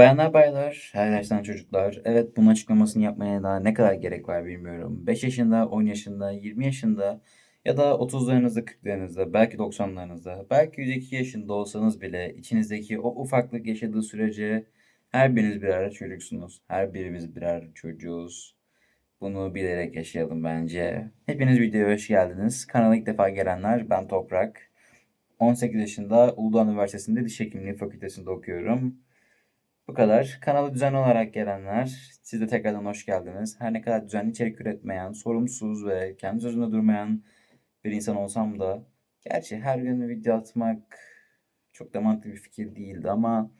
Bayanlar baylar, her yaştan çocuklar. Evet bunun açıklamasını yapmaya daha ne kadar gerek var bilmiyorum. 5 yaşında, 10 yaşında, 20 yaşında ya da 30'larınızda, 40'larınızda, belki 90'larınızda, belki 102 yaşında olsanız bile içinizdeki o ufaklık yaşadığı sürece her biriniz birer çocuksunuz. Her birimiz birer çocuğuz. Bunu bilerek yaşayalım bence. Hepiniz videoya hoş geldiniz. Kanala ilk defa gelenler ben Toprak. 18 yaşında Uludağ Üniversitesi'nde Diş Hekimliği Fakültesi'nde okuyorum. Bu kadar. Kanala düzenli olarak gelenler, siz de tekrardan hoş geldiniz. Her ne kadar düzenli içerik üretmeyen, sorumsuz ve kendi sözünde durmayan bir insan olsam da, gerçi her gün video atmak çok da mantıklı bir fikir değildi ama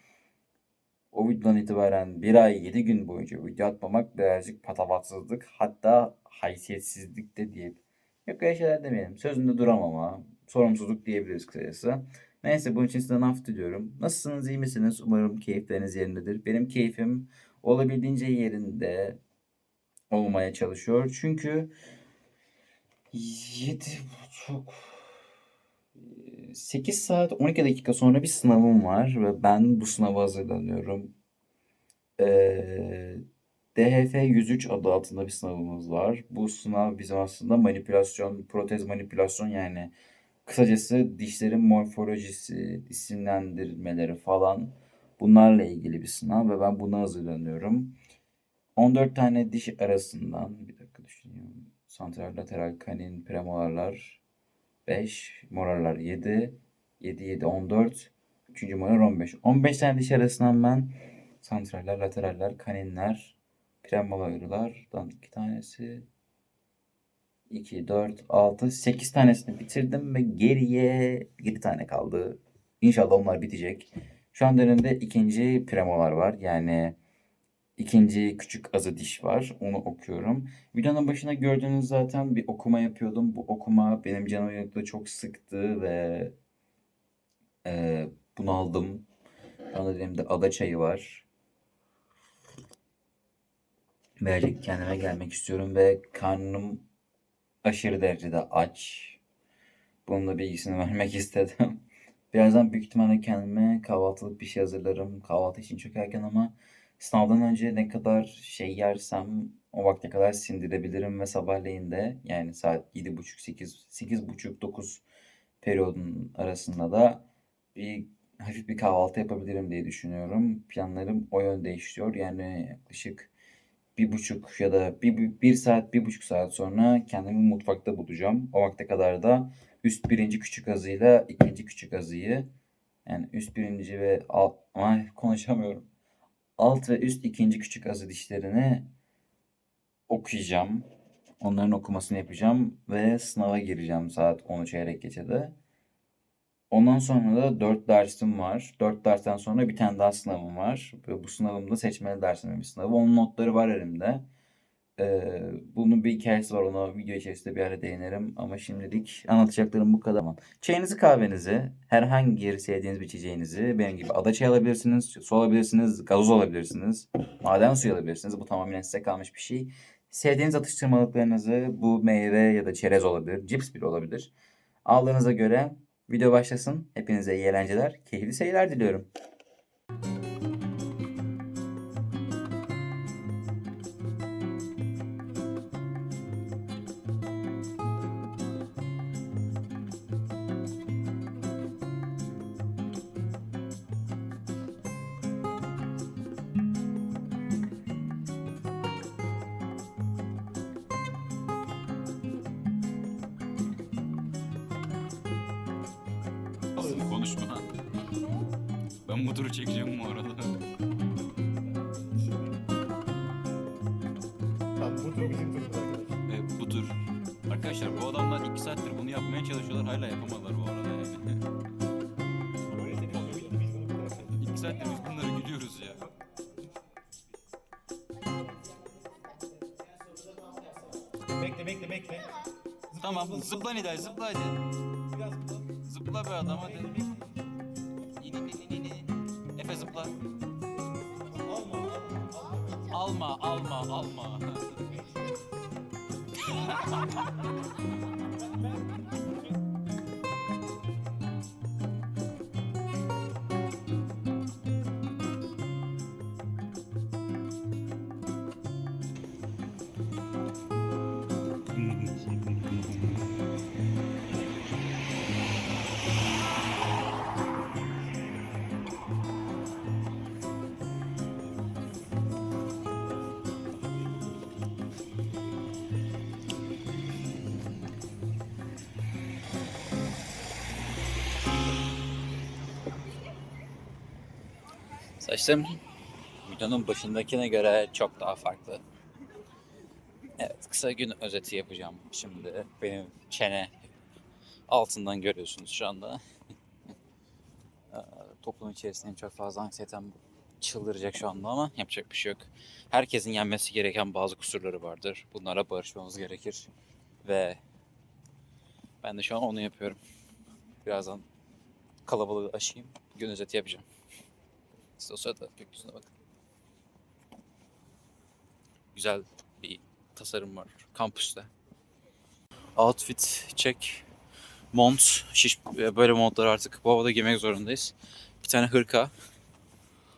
o videodan itibaren bir ay yedi gün boyunca video atmamak birazcık patavatsızlık hatta haysiyetsizlik de diyelim. Yok öyle şeyler demeyelim. Sözünde duramama, sorumsuzluk diyebiliriz kısacası. Neyse bunun için sizden af diliyorum. Nasılsınız, iyi misiniz? Umarım keyifleriniz yerindedir. Benim keyfim olabildiğince yerinde olmaya çalışıyor. Çünkü yedi buçuk 8 saat 12 dakika sonra bir sınavım var ve ben bu sınava hazırlanıyorum. Ee, DHF 103 adı altında bir sınavımız var. Bu sınav bizim aslında manipülasyon, protez manipülasyon yani kısacası dişlerin morfolojisi, isimlendirmeleri falan bunlarla ilgili bir sınav ve ben buna hazırlanıyorum. 14 tane diş arasından bir dakika düşünüyorum. Santral, lateral, kanin, premolarlar 5, morarlar 7, 7, 7, 14, 3. morar 15. 15 tane diş arasından ben santraller, lateraller, kaninler, premolarlardan 2 tanesi 2, 4, 6, 8 tanesini bitirdim ve geriye 7 tane kaldı. İnşallah onlar bitecek. Şu an önümde ikinci premolar var. Yani ikinci küçük azı diş var. Onu okuyorum. Videonun başına gördüğünüz zaten bir okuma yapıyordum. Bu okuma benim canımı çok sıktı ve e, bunaldım. Şu anda elimde ada çayı var. Birazcık kendime gelmek istiyorum ve karnım aşırı derecede aç. Bunun da bilgisini vermek istedim. Birazdan büyük ihtimalle kendime kahvaltılık bir şey hazırlarım. Kahvaltı için çok erken ama sınavdan önce ne kadar şey yersem o vakte kadar sindirebilirim ve sabahleyin de yani saat 7.30-8, 8.30-9 periyodun arasında da bir hafif bir kahvaltı yapabilirim diye düşünüyorum. Planlarım o yönde işliyor. Yani yaklaşık bir buçuk ya da bir, bir, saat, bir buçuk saat sonra kendimi mutfakta bulacağım. O vakte kadar da üst birinci küçük azıyla ikinci küçük azıyı yani üst birinci ve alt, ay konuşamıyorum. Alt ve üst ikinci küçük azı dişlerini okuyacağım. Onların okumasını yapacağım ve sınava gireceğim saat 10'u çeyrek geçede. Ondan sonra da 4 dersim var. 4 dersten sonra bir tane daha sınavım var. Bu sınavım da seçmeli dersimin bir sınavı. Onun notları var elimde. Ee, bunun bir hikayesi var. Ona video içerisinde bir ara değinerim. Ama şimdilik anlatacaklarım bu kadar. Çayınızı kahvenizi, herhangi yeri sevdiğiniz bir içeceğinizi benim gibi ada çay alabilirsiniz, su alabilirsiniz, gazoz alabilirsiniz, maden suyu alabilirsiniz. Bu tamamen size kalmış bir şey. Sevdiğiniz atıştırmalıklarınızı bu meyve ya da çerez olabilir, cips bile olabilir. Aldığınıza göre Video başlasın. Hepinize iyi eğlenceler, keyifli seyirler diliyorum. Asıl konuşma. Ben bu turu çekeceğim bu arada. Tamam bu tur bizim turumuz arkadaşlar. Ve bu tur. Arkadaşlar bu adamlar 2 saattir bunu yapmaya çalışıyorlar. Hala yapamadılar bu arada yani. O oyunu biz bunu bitirelim. 2 saattir biz bunları gülüyoruz ya. Bekle bekle bekle. Tamam zıpla Nidal zıpla hadi. Biraz zıpla. Zıpla be adam hadi. İn in in in. Efe zıpla. Alma alma alma. Alma Saçlarım videonun başındakine göre çok daha farklı. Evet, kısa gün özeti yapacağım şimdi. Benim çene altından görüyorsunuz şu anda. Ee, Toplum içerisindeyim çok fazla anksiyetem çıldıracak şu anda ama yapacak bir şey yok. Herkesin yenmesi gereken bazı kusurları vardır. Bunlara barışmamız gerekir. Ve ben de şu an onu yapıyorum. Birazdan kalabalığı aşayım. Gün özeti yapacağım. Siz o sırada gökyüzüne bakın. Güzel bir tasarım var kampüste. Outfit check. Mont, şiş, böyle montları artık bu havada giymek zorundayız. Bir tane hırka.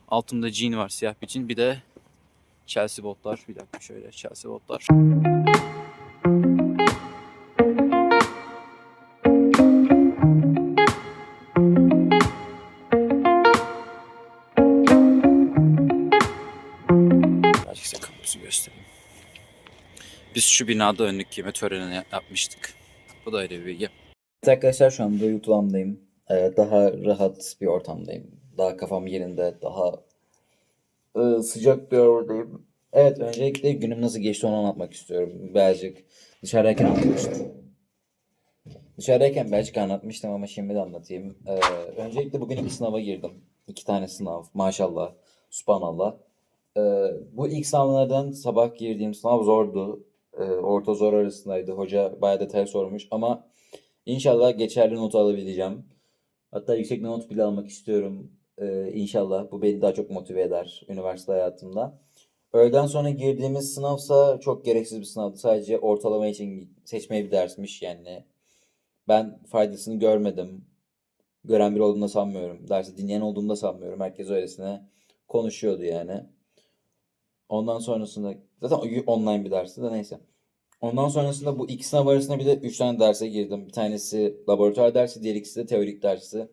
Altımda jean var, siyah bir jean. Bir de Chelsea botlar. Bir dakika şöyle Chelsea botlar. Birazcık size kampüsü göstereyim. Biz şu binada önlük giyme törenini yapmıştık. Bu da ayrı bir bilgi. Arkadaşlar şu anda YouTube'dayım. Ee, daha rahat bir ortamdayım. Daha kafam yerinde, daha e, sıcak bir oradayım. Evet öncelikle günüm nasıl geçti onu anlatmak istiyorum. Birazcık dışarıdayken anlatmıştım. Dışarıdayken birazcık anlatmıştım ama şimdi de anlatayım. Ee, öncelikle bugün iki sınava girdim. İki tane sınav. Maşallah. Subhanallah. Ee, bu ilk sınavlardan sabah girdiğim sınav zordu. Ee, orta zor arasındaydı. Hoca bayağı detay sormuş ama inşallah geçerli not alabileceğim. Hatta yüksek not bile almak istiyorum. Ee, inşallah bu beni daha çok motive eder üniversite hayatımda. Öğleden sonra girdiğimiz sınavsa çok gereksiz bir sınavdı. Sadece ortalama için seçmeye bir dersmiş yani. Ben faydasını görmedim. Gören biri olduğunu da sanmıyorum. Dersi dinleyen olduğunu da sanmıyorum. Herkes öylesine konuşuyordu yani. Ondan sonrasında zaten online bir dersti de neyse. Ondan sonrasında bu iki sınav arasında bir de üç tane derse girdim. Bir tanesi laboratuvar dersi, diğer ikisi de teorik dersi.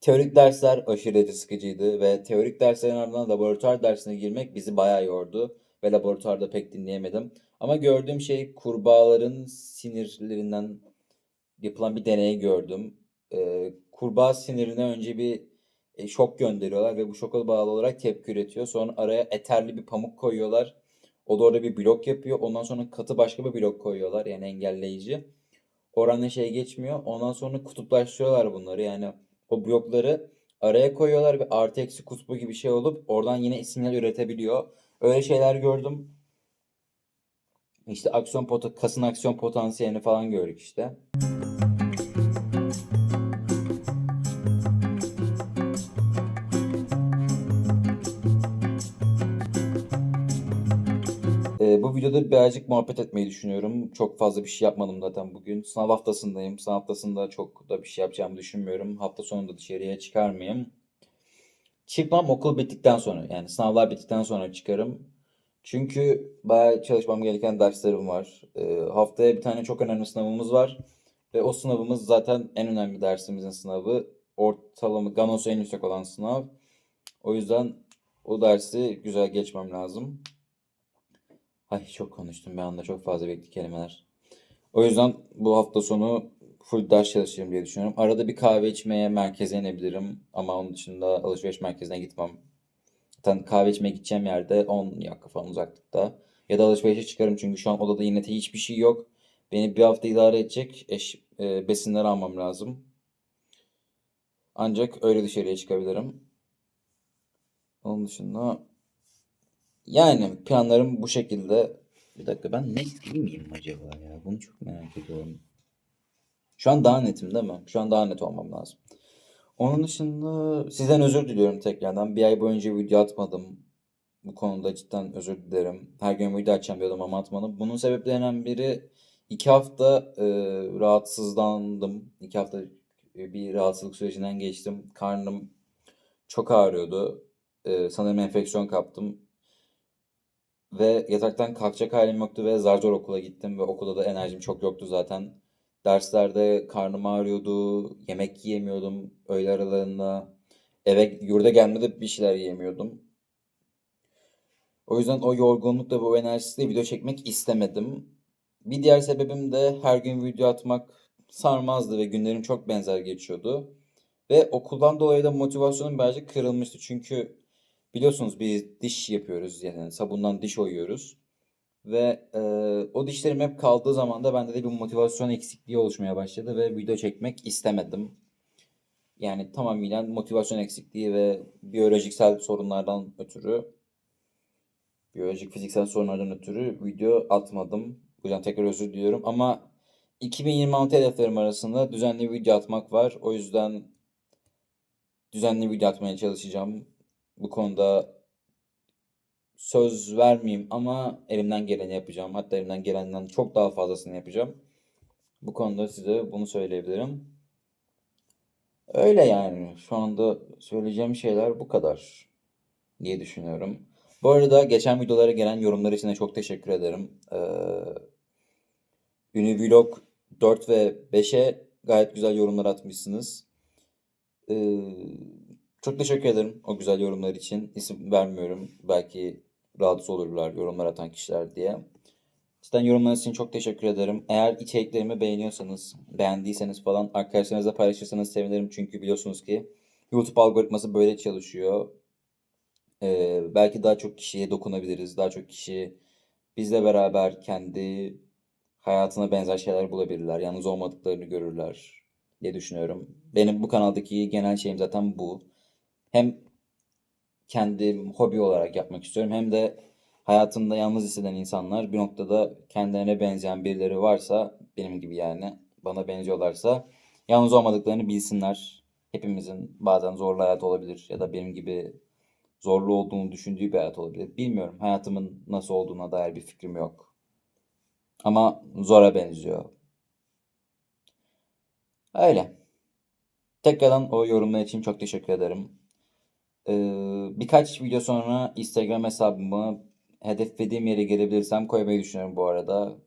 Teorik dersler aşırı derece sıkıcıydı ve teorik derslerin ardından laboratuvar dersine girmek bizi bayağı yordu ve laboratuvarda pek dinleyemedim. Ama gördüğüm şey kurbağaların sinirlerinden yapılan bir deney gördüm. Ee, kurbağa sinirine önce bir e, şok gönderiyorlar ve bu şoka bağlı olarak tepki üretiyor. Sonra araya eterli bir pamuk koyuyorlar. O da orada bir blok yapıyor. Ondan sonra katı başka bir blok koyuyorlar yani engelleyici. Oranla şey geçmiyor. Ondan sonra kutuplaştırıyorlar bunları. Yani o blokları araya koyuyorlar ve artı eksi kutbu gibi şey olup oradan yine sinyal üretebiliyor. Öyle şeyler gördüm. İşte aksiyon pota kasın aksiyon potansiyelini falan gördük işte. Ee, bu videoda birazcık muhabbet etmeyi düşünüyorum. Çok fazla bir şey yapmadım zaten bugün. Sınav haftasındayım. Sınav haftasında çok da bir şey yapacağımı düşünmüyorum. Hafta sonunda dışarıya çıkar mıyım? Çıkmam okul bittikten sonra. Yani sınavlar bittikten sonra çıkarım. Çünkü bayağı çalışmam gereken derslerim var. Ee, haftaya bir tane çok önemli sınavımız var. Ve o sınavımız zaten en önemli dersimizin sınavı. Ortalama Ganosu en yüksek olan sınav. O yüzden o dersi güzel geçmem lazım. Ay çok konuştum bir anda çok fazla bekli kelimeler. O yüzden bu hafta sonu full ders çalışırım diye düşünüyorum. Arada bir kahve içmeye merkeze inebilirim ama onun dışında alışveriş merkezine gitmem. Zaten kahve içmeye gideceğim yerde 10 dakika falan uzaklıkta. Ya da alışverişe çıkarım çünkü şu an odada yine hiçbir şey yok. Beni bir hafta idare edecek eş, e, besinler almam lazım. Ancak öyle dışarıya çıkabilirim. Onun dışında yani planlarım bu şekilde. Bir dakika ben net gibi miyim acaba ya? Bunu çok merak ediyorum. Şu an daha netim değil mi? Şu an daha net olmam lazım. Onun dışında sizden özür diliyorum tekrardan. Bir ay boyunca video atmadım. Bu konuda cidden özür dilerim. Her gün video açacağım diyordum ama atmadım. Bunun sebeplerinden biri iki hafta e, rahatsızlandım. İki hafta e, bir rahatsızlık sürecinden geçtim. Karnım çok ağrıyordu. E, sanırım enfeksiyon kaptım. Ve yataktan kalkacak halim yoktu ve zar zor okula gittim ve okulda da enerjim çok yoktu zaten. Derslerde karnım ağrıyordu, yemek yiyemiyordum öğle aralarında. Eve yurda gelmede bir şeyler yiyemiyordum. O yüzden o yorgunlukla bu enerjisiyle video çekmek istemedim. Bir diğer sebebim de her gün video atmak sarmazdı ve günlerim çok benzer geçiyordu. Ve okuldan dolayı da motivasyonum birazcık kırılmıştı. Çünkü biliyorsunuz biz diş yapıyoruz yani sabundan diş oyuyoruz. Ve e, o dişlerim hep kaldığı zaman da bende de bir motivasyon eksikliği oluşmaya başladı ve video çekmek istemedim. Yani tamamıyla motivasyon eksikliği ve biyolojiksel sorunlardan ötürü, biyolojik fiziksel sorunlardan ötürü video atmadım. Bu yüzden tekrar özür diliyorum ama 2026 hedeflerim arasında düzenli video atmak var. O yüzden düzenli video atmaya çalışacağım. Bu konuda söz vermeyeyim ama elimden geleni yapacağım. Hatta elimden gelenden çok daha fazlasını yapacağım. Bu konuda size bunu söyleyebilirim. Öyle yani. Şu anda söyleyeceğim şeyler bu kadar diye düşünüyorum. Bu arada geçen videolara gelen yorumlar için de çok teşekkür ederim. Ee, Univlog 4 ve 5'e gayet güzel yorumlar atmışsınız. Ee, çok teşekkür ederim o güzel yorumlar için. İsim vermiyorum. Belki rahatsız olurlar yorumlar atan kişiler diye. Cidden yorumlarınız için çok teşekkür ederim. Eğer içeriklerimi beğeniyorsanız, beğendiyseniz falan arkadaşlarınızla paylaşırsanız sevinirim. Çünkü biliyorsunuz ki YouTube algoritması böyle çalışıyor. Ee, belki daha çok kişiye dokunabiliriz. Daha çok kişi bizle beraber kendi hayatına benzer şeyler bulabilirler. Yalnız olmadıklarını görürler diye düşünüyorum. Benim bu kanaldaki genel şeyim zaten bu. Hem kendim hobi olarak yapmak istiyorum hem de hayatında yalnız hisseden insanlar bir noktada kendilerine benzeyen birileri varsa benim gibi yani bana benziyorlarsa yalnız olmadıklarını bilsinler. Hepimizin bazen zorlu hayat olabilir ya da benim gibi zorlu olduğunu düşündüğü bir hayat olabilir. Bilmiyorum. Hayatımın nasıl olduğuna dair bir fikrim yok. Ama zora benziyor. Öyle. Tekrardan o yorumlar için çok teşekkür ederim. Ee, birkaç video sonra Instagram hesabımı hedeflediğim yere gelebilirsem koymayı düşünüyorum bu arada.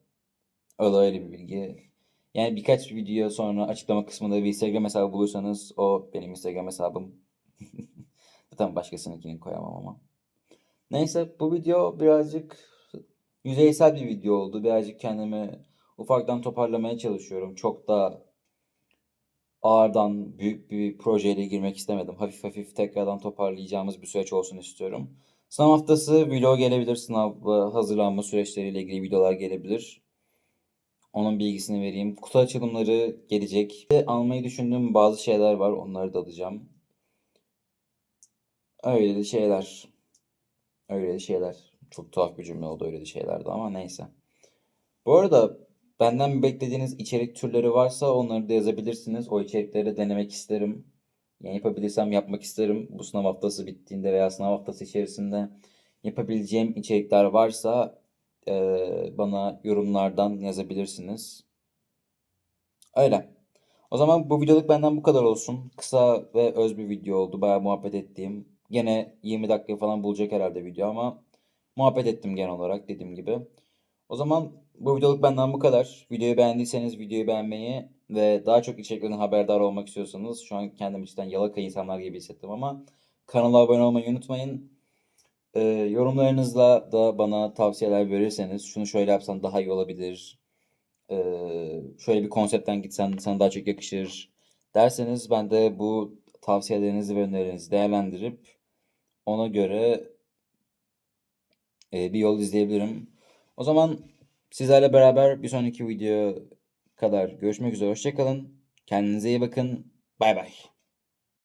Da öyle bir bilgi. Yani birkaç video sonra açıklama kısmında bir Instagram hesabı bulursanız o benim Instagram hesabım. Zaten başkasınınkini koyamam ama. Neyse bu video birazcık yüzeysel bir video oldu. Birazcık kendimi ufaktan toparlamaya çalışıyorum. Çok da ağırdan büyük bir projeyle girmek istemedim. Hafif hafif tekrardan toparlayacağımız bir süreç olsun istiyorum. Sınav haftası video gelebilir. Sınav hazırlanma süreçleriyle ilgili videolar gelebilir. Onun bilgisini vereyim. Kutu açılımları gelecek. Almayı düşündüğüm bazı şeyler var. Onları da alacağım. Öyle de şeyler. Öyle de şeyler. Çok tuhaf bir cümle oldu öyle de şeylerdi ama neyse. Bu arada benden beklediğiniz içerik türleri varsa onları da yazabilirsiniz. O içerikleri denemek isterim. Yani yapabilirsem yapmak isterim. Bu sınav haftası bittiğinde veya sınav haftası içerisinde yapabileceğim içerikler varsa eee, bana yorumlardan yazabilirsiniz. Öyle. O zaman bu videoluk benden bu kadar olsun. Kısa ve öz bir video oldu. Bayağı muhabbet ettiğim. Gene 20 dakika falan bulacak herhalde video ama muhabbet ettim genel olarak dediğim gibi. O zaman bu videoluk benden bu kadar. Videoyu beğendiyseniz videoyu beğenmeyi ve daha çok içeriklerden haberdar olmak istiyorsanız şu an kendimi cidden yalaka insanlar gibi hissettim ama kanala abone olmayı unutmayın. Ee, yorumlarınızla da bana tavsiyeler verirseniz şunu şöyle yapsan daha iyi olabilir. Ee, şöyle bir konseptten gitsen sana daha çok yakışır derseniz ben de bu tavsiyelerinizi ve önerilerinizi değerlendirip ona göre e, bir yol izleyebilirim. O zaman sizlerle beraber bir sonraki video kadar görüşmek üzere. Hoşçakalın. Kendinize iyi bakın. Bay bay.